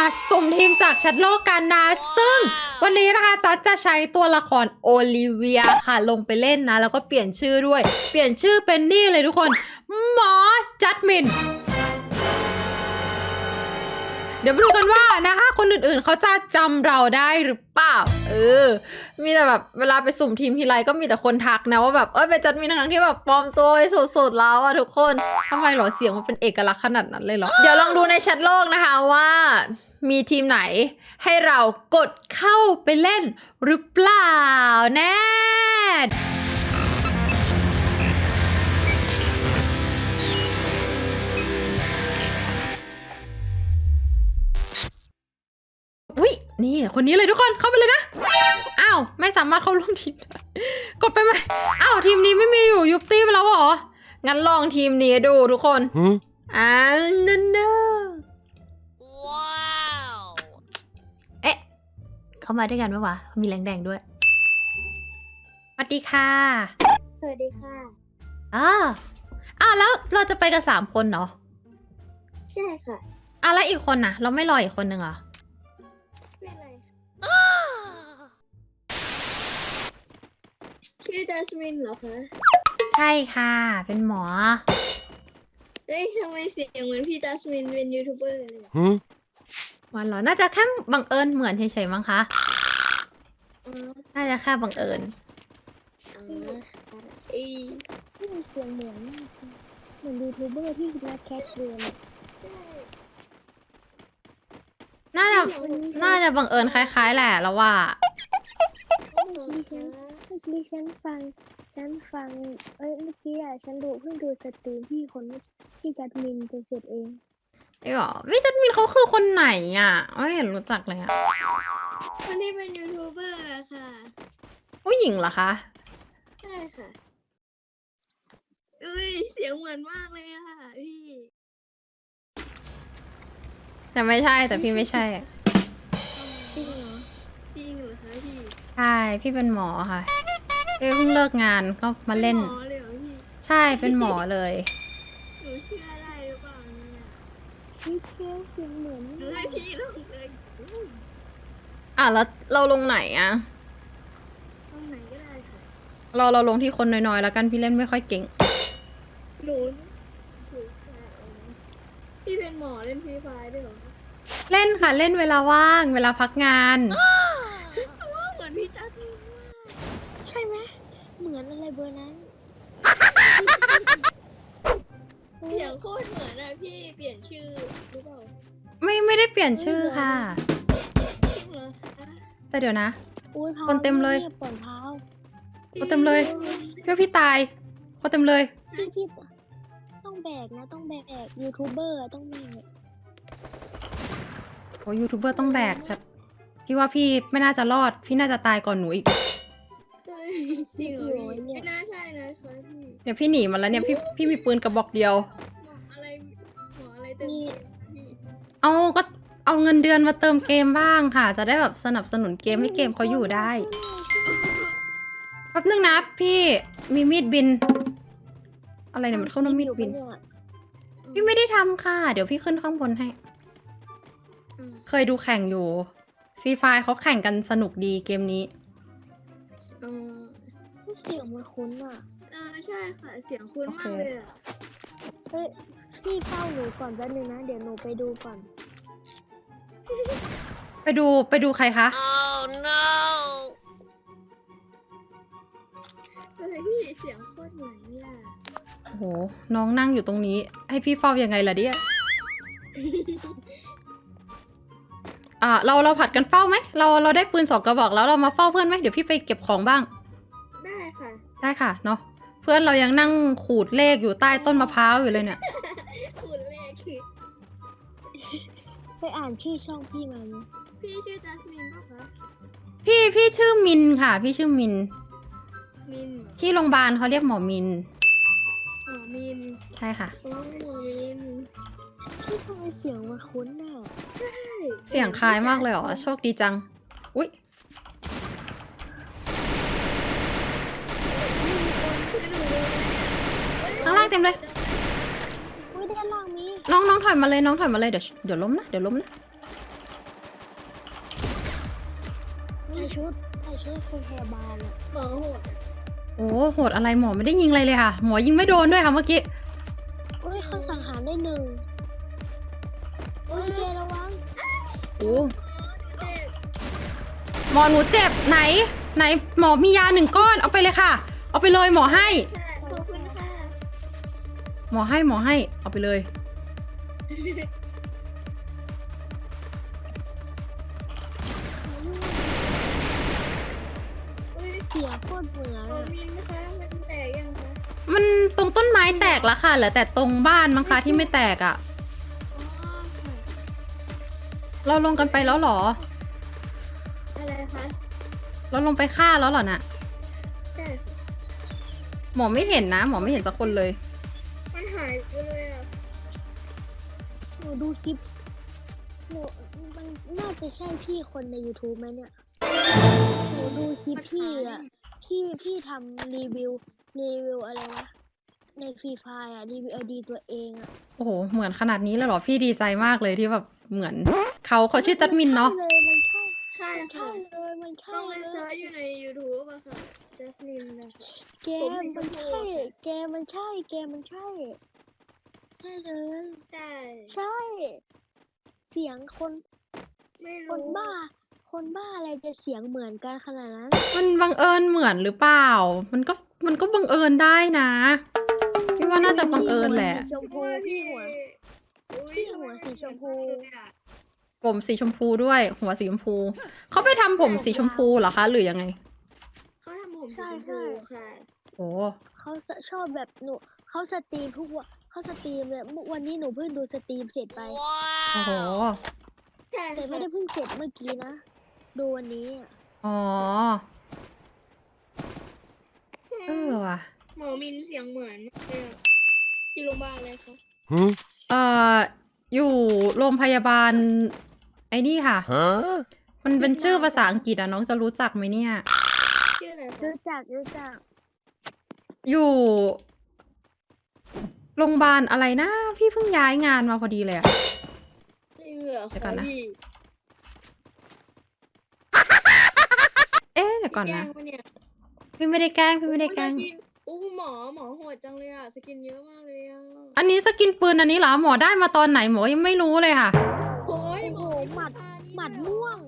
มาสุ่มทีมจากแชทโลกกันนะ ซึ่งวันนี้นะคะจัดจะใช้ตัวละครโอลิเวียค่ะลงไปเล่นนะ แล้วก็เปลี่ยนชื่อด้วย เปลี่ยนชื่อเป็นนี่เลยทุกคน หมอจัดมิน เดี๋ยวมาดูกันว่านะคะ คนอื่นๆเขาจะจำเราได้หรือเปล่า เออ มีแต่แบบเวลาไปสุ่มทีมทีไรก็มีแต่คนทักนะว่าแบบเอ้ยเป็นจัดมินทั้งๆที่แบบปลอมตัวไปสุดๆแล้วอะทุกคนทำไมเหรอเสียงมันเป็นเอกลักษณ์ขนาดนั้นเลยเหรอ เดี๋ยวลองดูในแชทโลกนะคะว่า มีทีมไหน ให้เรากดเข้าไปเล่นหรือเปล่าแน่อุ้ยนี่คนนี้เลยทุกคนเข้าไปเลยนะ อ้าว ไม่สามารถเข้าร่วมทีมได้กดไปไหมอ้าว ทีมนี้ไม่มีอยู่ยุบตี้ไปแล้วเหรอ งั้นลองทีมนี้ดูทุกคน Huh? อ่านั่น เข้ามาด้วยกันปะวะ มีแรงแดงด้วยสวัสดีค่ะสวัสดีค่ะ อ้าวอ้าวแล้วเราจะไปกันสามคนเนาะใช่ค่ะอ้าวแล้วอีกคนน่ะ เราไม่รออีกคนหนึ่งเหรอ ไม่เป็นไรชื่อจัสมินเหรอคะ ใช่ค่ะ เป็นหมอ เอ้ยทำไมเสียงเหมือนพี่จัสมินเป็นยูทูบเบอร์เลยอะ Huh? วันเหรอ น่าจะแค่บังเอิญเหมือนเฉยๆมั้งคะอ๋อน่าจะแค่บังเอิญอ๋อเอ้ยที่มีเสียงเหมือนมากเลยเหมือนยูทูบเบอร์ที่รักแคทเรียนใช่น่าจะ น่าจะบังเอิญคล้าย ๆ แหละแล้วว่าเมื่อกี้ฉันเมื่อกี้ฉันฟัง ฉันฟัง เอ้ยเมื่อกี้อะฉันดูเพิ่งดูสตรีมที่คนที่จัดมินจะเสร็จเอง ไอ้หรอวิจัดมินเขาคือคนไหนอะไม่เห็นรู้จักเลยอะคนที่เป็นยูทูบเบอร์อะค่ะ ผู้หญิงเหรอคะ ใช่ค่ะ อุ้ยเสียงเหมือนมากเลยอะค่ะพี่ แต่ไม่ใช่แต่พี่ไม่ใช่ จริงเหรอ จริงเหรอคะพี่ใช่ พี่เป็นหมอค่ะพี่เพิ่งเลิกงานก็มาเล่น ป็หมอเลยเหรอพี่ใช่เป็นหมอเลย หนูเชื่อได้หรือเปล่าเนี่ย พี่เชื่อเสียงเหมือนหนูให้พี่ลงเลยอุ้ยอะแล้วเราลงไหนอะ ตรงไหนก็ได้ค่ะเราเราลงที่คนน้อยๆแล้วกันพี่เล่นไม่ค่อยเก่ง หนูหนูแค่เอานะพี่เป็นหมอเล่นฟรีไฟด้วยเหรอเล่นค่ะเล่นเวลาว่าง เวลาพักงาน เพราะว่าเหมือนพี่จัสมินมากใช่ไหมเหมือนอะไรเบอร์นั้น เสียงโคตรเหมือนอะพี่เปลี่ยนชื่อหรือเปล่าไม่ไม่ได้เปลี่ยนชื่อค่ะ จริงเหรอคะแต่เดี๋ยวนะ อุ้ยคนเต็มเลยปวดเท้าคนเต็มเลยพี่ว่าพี่ตายเขาเต็มเลย พี่พี่ต้องแบกนะต้องแบกยูทูบเบอร์ต้องแบกโอ้ยูทูบเบอร์ต้องแบกชัดพี่ว่าพี่ไม่น่าจะรอด พี่น่าจะตายก่อนหนูอีก เฮ้ยจริงเหรอพี่ไม่น่าใช่นะคะพี่ เนี่ยพี่หนีมาแล้วเนี่ยพี่พี่มีปืนกระบอกเดียวหมออะไรหมออะไรเต็มที่พี่เอาก็เอาเงินเดือนมาเติมเกมบ้างค่ะ จะได้แบบสนับสนุนเกมให้เกมเขาอยู่ได้แป๊บนึงนะพี่มีมีดบิน อะไรเนี่ยมันเข้าน้ำมีดบิน พี่ไม่ได้ทำค่ะ เดี๋ยวพี่ขึ้นข้างบนให้ อืมเคยดูแข่งอยู่ฟรีไฟเขาแข่งกันสนุกดีเกมนี้ เออเสียงมันคุ้นอะเออใช่ค่ะ เสียงคุ้นมากเลยอะเฮ้ยพี่เฝ้าหนูก่อนแป๊บนึงนะ เดี๋ยวหนูไปดูก่อน ไปดูไปดูใครคะ Oh no. เฮ้ยพี่เสียงโคตรเหมือนเนี่ยโอ้โห น้องนั่งอยู่ตรงนี้ ให้พี่เฝ้ายังไงล่ะเนี่ยอ่าเราเราผัดกันเฝ้าไหมเราเราได้ปืนสองกระบอกแล้วเรามาเฝ้าเพื่อนไหมเดี๋ยวพี่ไปเก็บของบ้าง ได้ค่ะ ได้ค่ะเนาะ เพื่อนเรายังนั่งขูดเลขอยู่ใต้ต้นมะพร้าวอยู่เลยเนี่ย คุณเลขคือไปอ่านชื่อช่องพี่มาไหมพี่ชื่อจัสมินปะคะพี่พี่ชื่อมินค่ะ พี่ชื่อมิน มินที่โรงพยาบาลเขาเรียกหมอมิน อ๋อมินใช่ค่ะอ๋อมินพี่ทำไมเสียงมันคุ้นอะใช่เสียงคล้ายมากเลยเหรอโชคดีจัง อุ๊ย คือหนูรู้ ข้างล่างเต็มเลยไม่ด้านล่างมีน้องน้องถอยมาเลยน้องถอยมาเลยเดี๋ยวเดี๋ยวล้มนะเดี๋ยวล้มนะส่ชุดใส่ชุดคุณพยาบาลอะหมอโหดโอ้โหดอะไรหมอไม่ได้ยิงอะไรเลยค่ะ หมอยิงไม่โดนด้วยค่ะเมื่อกี้โอ้ยเขาสังหารได้หนึ่งโอ้โอ้ยยเจระวังโอ้เจ็บหมอหนูเจ็บไหน ไหนหมอมียาหนึ่งก้อนเอาไปเลยค่ะ เอาไปเลยหมอให้ค่ะขอบคุณค่ะ หมอให้หมอให้ เอาไปเลย อุ้ยเสียงโคตรเหมือนโออะมินนะคะมันแตกยังคะมันตรงต้นไม้แตกแล้วค่ะเหลือแต่ตรงบ้านมั้งคะที่ไม่แตกอะ่ะ อ๋อค่ะเราลงกันไปแล้วเหรอ อะไรคะเราลงไปฆ่าแล้วเหรอน่ะใช่ค่ะหมอไม่เห็นนะ หมอไม่เห็นสักคนเลยมันหายไปเลยอะหนูดูคลิปหนูมันน่าจะใช่พี่คนใน YouTube ไหมเนี่ยหนูดูคลิปพี่อะพี่พี่ทำรีวิวรีวิวอะไรวะในฟรีไฟอะรีวิวไอดีตัวเองอะโอ้โห เหมือนขนาดนี้เลยเหรอ พี่ดีใจมากเลยที่แบบเหมือนเขาเขาชื่อจัดมินเนาะ ใช่เลยมันใช่ใช่มันใช่ค่ะเลยมันใช่ต้องไปเลเซิร์ยชอยู่ใน YouTube อะค่ะ Jasmine นะคะ แกผมมันสีชมพู ใช่อะแกมันใช่แกมันใช่ ใช่เลย ใช่ใช่ เสียงคนไม่คนรู้บ้า คนบ้าอะไรจะเสียงเหมือนกันขนาดนั้น มันบังเอิญเหมือนหรือเปล่า มันก็มันก็บังเอิญได้นะพี่ว่าน่าจะบังเอิญแหละสีชมพูพี่หัว อุ๊ยพี่หัวสีชมพูทำไมเหอนกันเลยอะผมสีชมพูด้วย หัวสีชมพู เขาไปทำผมสีชมพูเหรอคะ หรือยังไง เขาทำผมใช่สีชมใช่พูค่ะ โอ้ เขาชอบแบบหนูเขาสตรีมทุกวัน เขาสตรีมเลยเมื่อวันนี้หนูเพิ่งดูสตรีมเสร็จไปโอ้โหใช่แต่ไม่ได้เพิ่งเสร็จเมื่อกี้นะดูวันนี้อะอ๋อ เออว่ะ หมอมินเสียงเหมือนเลยอะที่โรงพยาบาลเลยค่ะ Huh? เอ่อ อยู่โรงพยาบาล ไอ้นี่ค่ะ Huh? มันเป็นชื่อภาษาอังกฤษอะน้องจะรู้จักไหมเนี่ย ชื่ออะไรคะรู้จักรู้จักอยู่ โรงพยาบาลอะไรนะ พี่เพิ่งย้ายงานมาพอดีเลยอะชื่อเหรอเดี๋ยวก่อคะนนะ พี่เอ๊ะเดี๋ยวก่อนนะแกล้งปเนี่ยพี่ไม่ได้แกล้ง พี่ไม่ได้แกล้งสนอู้หมอหมอโหดจังเลยอะสกินเยอะมากเลยอะอันนี้สกินปืนอันนี้เหรอหมอได้มาตอนไหนหมอยังไม่รู้เลยค่ะ โอ้ยโอ้โหหมัด หมัดม่วง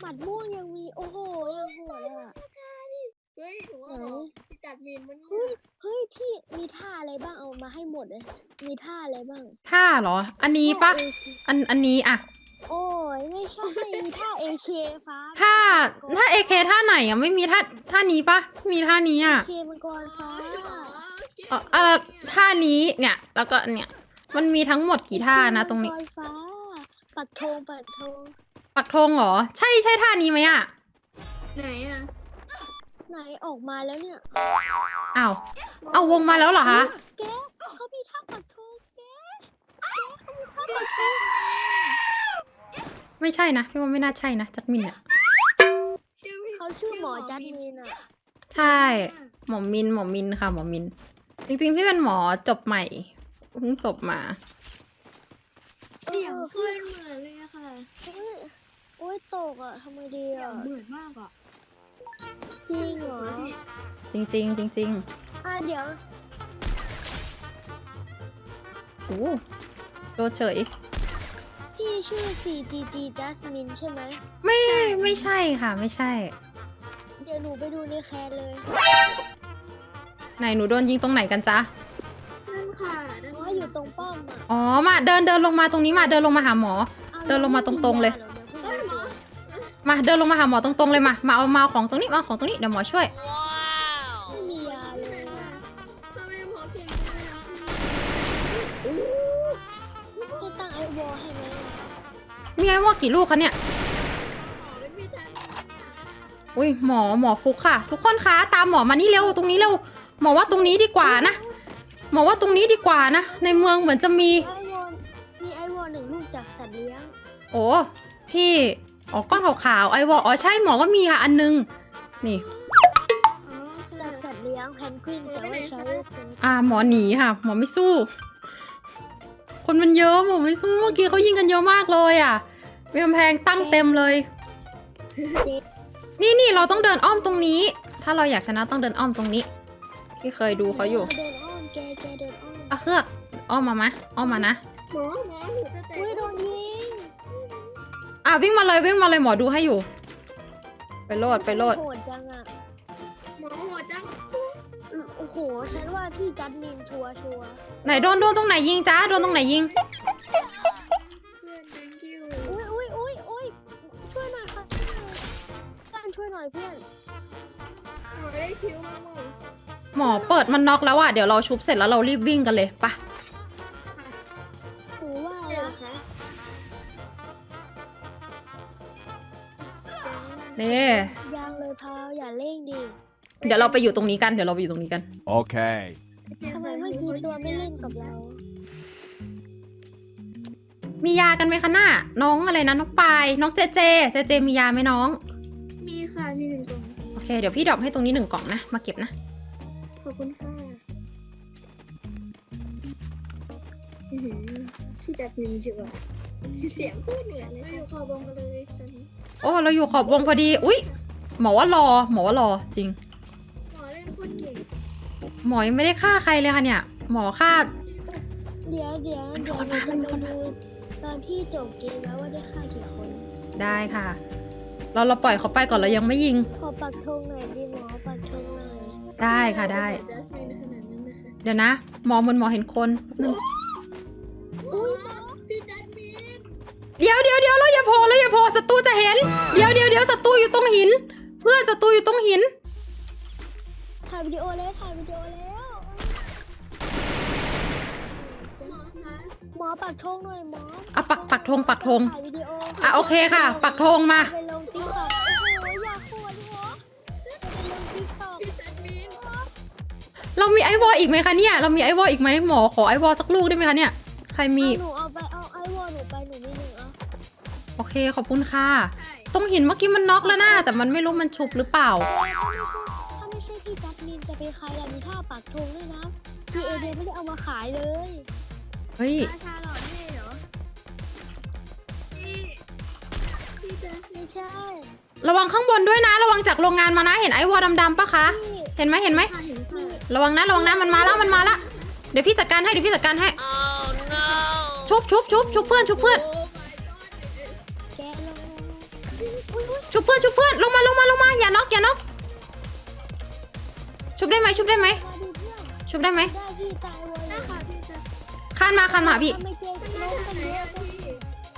หมัดม่วงยังมี โอ้โหยังโหดเลยอะ เฮ้ยถือว่าไหนหมอพี่จัดมีนมันเฮ้ยเฮ้ย พี่มีท่าอะไรบ้างเอามาให้หมดเลย มีท่าอะไรบ้างท่าเหรอ อันนี้ปะท่า AK อันอันนี้อะโอ้ยไม่ใช่มีท่า AK ฟ้าท่าถ้าเอเคท่าไหนอะไม่มีท่าท่านี้ปะมีท่านี้อะเคมังกรฟ้าเอ่อเอ่อท่านี้เนี่ย แล้วก็เนี่ย มันมีทั้งหมดกี่ท่านะตรงนี้มักรฟ้าปักธงปักธงปักธงเหรอ ใช่ใช่ท่านี้ไหมอะไหนอะ ไหนออกมาแล้วเนี่ยอ้าวเอาวงมาแล้วเหรอคะแกเขามีท่าปักธงแกแกเขามีท่าปักธงไม่ใช่นะพี่ว่าไม่น่าใช่นะจัดมินอะชื่อพี่เขาชื่อหมอจัดมินอะใช่หมอมินหมอมินค่ะหมอมิน จริงๆพี่เป็นหมอจบใหม่เพิ่งจบมาเสียงเพื่อนเหมือนเลยอะค่ะโอ้ยโอ้ยตกอะทำไมดีเสียอะงเหมือนมากอะ จริงเหรอจริงๆจริงอะเดี๋ยวๆโอ้โดนเฉย พี่ชื่อ 4GG Jasmine ใช่ไหม ไม่ไม่ใช่ค่ะไม่ใช่เดี๋ยวหนูไปดูในแคนเลยไหนหนูโดนยิงตรงไหนกันจ๊ะนั่นค่ะนั่นว่าอยู่ตรงป้อมอะอ๋อมาเดินเดินลงมาตรงนี้มาเดินลงมาหาหมออาเดินลงมาตรงๆเลยเอ้ยหมอ มาเดินลงมาหาหมอตรงๆเลยมา มาเอามาเอาของตรงนี้มาเอาของตรงนี้เดี๋ยวหมอช่วย ไม่มียาเลยอะทำไมหมอเก่งจังเลยอะให้ตั้งไอวอลให้ไหมอะมีไงว่ากี่ลูกคะเนี่ย หมอเป็นพี่จัดมินเนี่ยอุ้ยหมอหมอฟุกค่ะ ทุกคนคะตามหมอมานี่เร็วตรงนี้เร็วหมอว่าตรงนี้ดีกว่านะหมอว่าตรงนี้ดีกว่านะในเมืองเหมือนจะมี ไอวอลมีไอวอลหนึ่งลูกจากสัตว์เลี้ยงโอ้พี่ อ๋อก้อนขาวๆไอวอลอ๋อใช่หมอว่ามีค่ะอันนึง นี่ อ๋อจาค่ะกสัตว์เลี้ยงแพนกวินแต่ว่าใช้เป็นอ่าหมอหนีค่ะ หมอไม่สู้ คนมันเยอะหมอไม่สู้เมื่อกี้เขายิงกันเยอะมากเลยอะมีกำแพงตั้งเต็มเลยเด็กนี่นี่เราต้องเดินอ้อมตรงนี้ ถ้าเราอยากชนะต้องเดินอ้อมตรงนี้ ที่เคยดูเขาอยู่เดินอ้อมแกแกเดินอ้อมอะเครือกอ้อมมามะอ้อมมานะ หมอหมอหนูจะแตกอุ้ยโดนยิง อะวิ่งมาเลยวิ่งมาเลยหมอดูให้อยู่ ไปโลดไปโลดโหดจังอะหมอโหดจัง โอ้โห ฉันว่าพี่จัดมินชัวร์ชัวร์ไหนโดนโดนตรงไหนยิงจ้าโดนตรงไหนยิง เพื่อน thank you อุ้ยอุ้ยอุ้ยอุ้ยช่วยหน่อยค่ะเพื่อนช่วยหน่อยเพื่อน หมอได้คิวมาหมอหมอเปิดมันน็อกแล้วอะเดี๋ยวเราชุบเสร็จแล้วเรารีบวิ่งกันเลยไปะ นี่ยางเลยพาวอย่าเร่งดิเดี๋ยวเราไปอยู่ตรงนี้กันเดี๋ยวเราไปอยู่ตรงนี้กัน Okay. ทำไมเมื่อกี้ตัวไม่เล่นกับเรามียากันไหมคะหน้าน้องอะไรนะน้องปายน้องเจเจเจเจมียาไหมน้องมีค่ะมีหนึ่งกล่องโอเคเดี๋ยวพี่ดรอปให้ตรงนี้หนึ่งกล่องนะมาเก็บนะขอบคุณค่ะอื้อหือที่จัดมินจัวเสียงพูดเหนือเลยอยู่ขอบวงกันเลยตอนนี้ โอ้เราอยู่ขอบวงพอดี อุ๊ยหมอว่ารอ หมอว่ารอจริง หมอเล่นโคตรเก่งหมอยังไม่ได้ฆ่าใครเลยค่ะเนี่ย หมอฆ่า เดี๋ยวเดี๋ยวมันมีเดี๋ยวคนมามันมีคนมาดูตอนที่จบเกมแล้วว่าได้ฆ่ากี่คน ได้ค่ะ เราเราปล่อยเขาไปก่อนเรายังไม่ยิง ขอปักธงหน่อยดิหมอปักธงหน่อยได้ค่ะได้จัสมินขนาดนั้นนะคะเดี๋ยวนะ หมอเหมันหมอเห็นคนหนึ่งอุ้ยพี่จัสมิน เดี๋ยวเดี๋ยวเดี๋ยวเราอย่าโผล่เราอย่าโผล่ศัตรูจะเห็น เดี๋ยวเดี๋ยวเดี๋ยวศัตรูอยู่ตรงหิน เพื่อนศัตรูอยู่ตรงหิน ถ่ายวิดีโอแล้วถ่ายวิดีโอแล้วหมอคะหมอปักธงหน่อยหมออะปักปักธงปักธงถ่ายวิดีโออะโอเคค่ะ ปักธงมา ไปลงติ๊กต็อกโอ้โหอยากโหดหมอไปลงติ๊กต็อกพี่จัสมินเรามีไอวอลอีกไหมคะเนี่ย เรามีไอวอลอีกไหมหมอขอไอวอลสักลูกได้ไหมคะเนี่ย ใครมีหนูเอาไป เคขอบคุณค่ะใช่ตรงหินเมื่อกี้มันน็อกแล้วนะแต่มันไม่รู้มันชุบหรือเปล่า ถ้าไม่ใช่พี่จัดมินจะเป็นใครล่ะมีท่าปักธงด้วยนะพี่เอเดียไม่ได้เอามาขายเลยเฮ้ย ราชาหล่อเท่เหรอพี่พี่จัสไม่ใช่ระวังข้างบนด้วยนะ ระวังจากโรงงานมานะ เห็นไอวอลดำๆปะคะ พี่เห็นไหมเห็นไหม ค่ะเห็นค่ะระวังนะระวังนะมันมาแล้วมันมาแล้วเดี๋ยวพี่จัดการให้เดี๋ยวพี่จัดการให้ชุบชุบชุบชุบเพื่อนชุบเพื่อน โอ้ ลงมาลงมาลงมาอย่าน็อกอย่าน็อกชุบได้ไหมชุบได้ไหมชุบได้ไหมได้พี่ตายเลยนะคะพี่จะคานมาคานมาพี่ ไมเจ๊มันลน่างจะกันเยอะ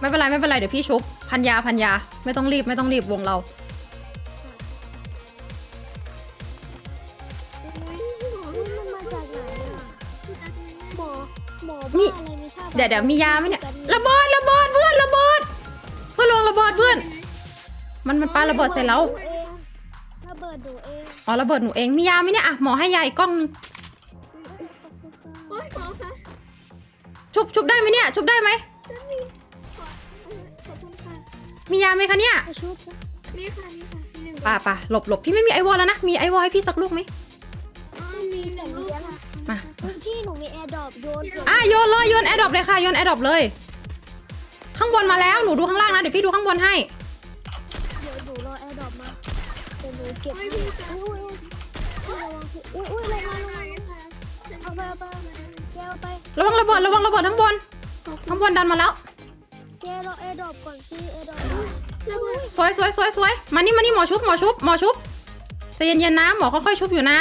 ไม่เป็นไรไม่เป็นไรเดี๋ยวพี่ชุบพันยาพันยาไม่ต้องรีบไม่ต้องรีบวงเรา หมอหมอบ้าอะไรมีท่าเดี๋ยวเดี๋ยวมียาไหมเนี่ยระเบิดระเบิดเพื่อนระเบิดเพื่อนลงระเบิดเพื่อน มันมันปาระเบิดใส่เราหนูเองระเบิดหนูเองอ๋อระเบิดหนูเองมียาไหมเนี่ยอะหมอให้ยาอีกกล้องนึงโอ้ยหมอคะชุบชุบได้ไหมเนี่ย ชุบได้ไหมจัสมินขอเออขอบคุณค่ะมียาไหมคะเนี่ยไปชุบนะนี่ค่ะนี่ค่ะหนึ่งป่าป่าหลบหลบพี่ไม่มีไอวอลแล้วนะมีไอวอลให้พี่สักลูกไหมอ๋อมีหนึ่งลูกค่ะมาเฮ้ยพี่หนูมีแอร์ดรอปโยนโยนอะโยนเลยโยนแอร์ดรอปเลยค่ะโยนแอร์ดรอปเลย ข้างบนมาแล้วหนูดูข้างล่างนะเดี๋ยวพี่ดูข้างบนให้ เก็บโอ้ยพี่จัสอุ้ยอุ้ยอุ้ยลงมาลงมาเอาไปเอาไปแกเอาไประวังระเบิดระวังระเบิดข้างบนข้างบนดันมาแล้วแกรอแอดอปก่อนพี่แอดอปสวยสวยสวยสวยมานี่มานี่หมอชุบหมอชุบหมอชุบใจเย็นๆนะหมอค่อยๆชุบอยู่นะ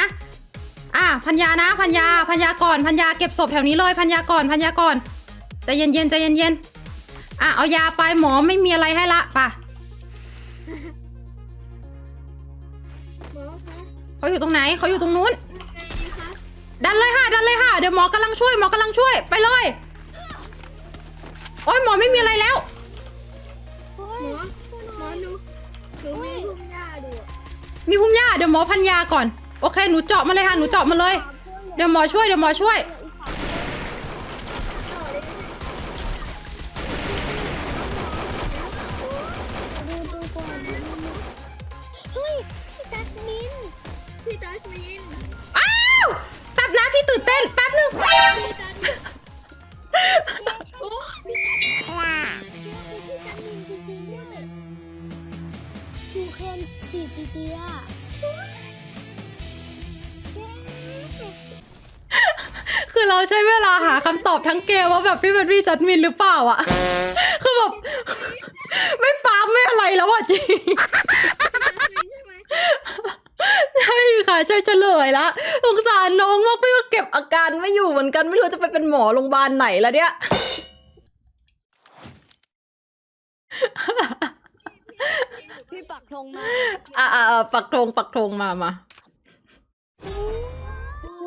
อะพันยานะพันยาพันยาก่อนพันยาเก็บศพแถวนี้เลยพันยาก่อนพันยาก่อนใจเย็นๆใจเย็นๆอะเอายาไปหมอไม่มีอะไรให้ละไป่ะ เขาอยู่ตรงไหนเขาอยู่ตรงนู้นไงดีคะดันเลยค่ะ ดันเลยค่ะ เดี๋ยวหมอกำลังช่วยหมอกำลังช่วยไปเลย โอ้ยหมอไม่มีอะไรแล้วเฮ้หยมอหมอหนูหนูมีทุ่งหญ้าดูอะมีพุ่มหญ้าเดี๋ยวหมอพันยาก่อน โอเค หนูเจาะมาเลยค่ะ หนูเจาะมาเลย เดี๋ยวหมอช่วย เดี๋ยวหมอช่วย ดิดีเดีคือเราใช้เวลาหาคำตอบทั้งเกมว่าแบบพี่แบนพี่จัดมินหรือเปล่าอะ คือแบบ ไม่ฟ้าไม่อะไรแล้วอะจริงใช่ค่ะช่วยเฉลยละสงสารน้องมากพี่ก็เก็บอาการไม่อยู่เหมือนกันไม่รู้จะไปเป็นหมอโรงพยาบาลไหนแล้วเนี่ย ปักธงมาอ่าอ่าปักธงปักธงมามา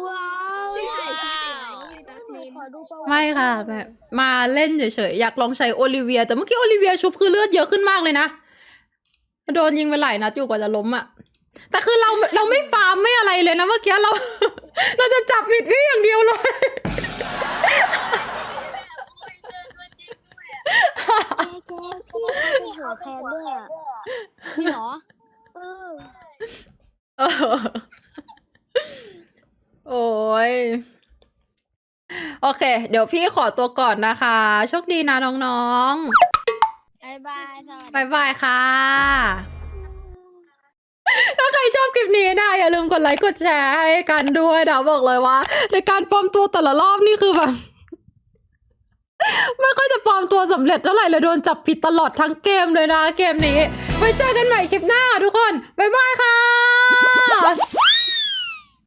ว้าวพี่ถ่ายคลิปเหรอพี่จัสมินขอดูประวัติไม่ค่ะแบบมาเล่นเฉยๆอยากลองใช้โอลิเวีย แต่เมื่อกี้โอลิเวียชุบคือเลือดเยอะขึ้นมากเลยนะโดนยิงไปหลายนัดอยู่กว่าจะล้มอะแต่คือเราเราไม่ฟาร์มไม่อะไรเลยนะเมื่อกี้เรา เราจะจับผิดพี่อย่างเดียวเลย แกแกพี่เขาเป็นหัวแคนด้วยอะพี่เหรอเออเออโอ้ยโอเค เดี๋ยวพี่ขอตัวก่อนนะคะ โชคดีนะน้องบายบายสวัสๆดีบายบายค่ะ ถ้าใครชอบคลิปนี้นะ อย่าลืมกดไลค์กดแชร์ให้กันด้วยนะบอกเลยว่า ในการปลอมตัวแต่ละรอบนี่คือแบบ ไม่ค่อยจะปลอมตัวสำเร็จเท่าไหร่เลยโดนจับผิดตลอดทั้งเกมเลยนะเกมนี้ ไว้เจอกันใหม่คลิปหน้าทุกคน บ๊ายบายค่ะ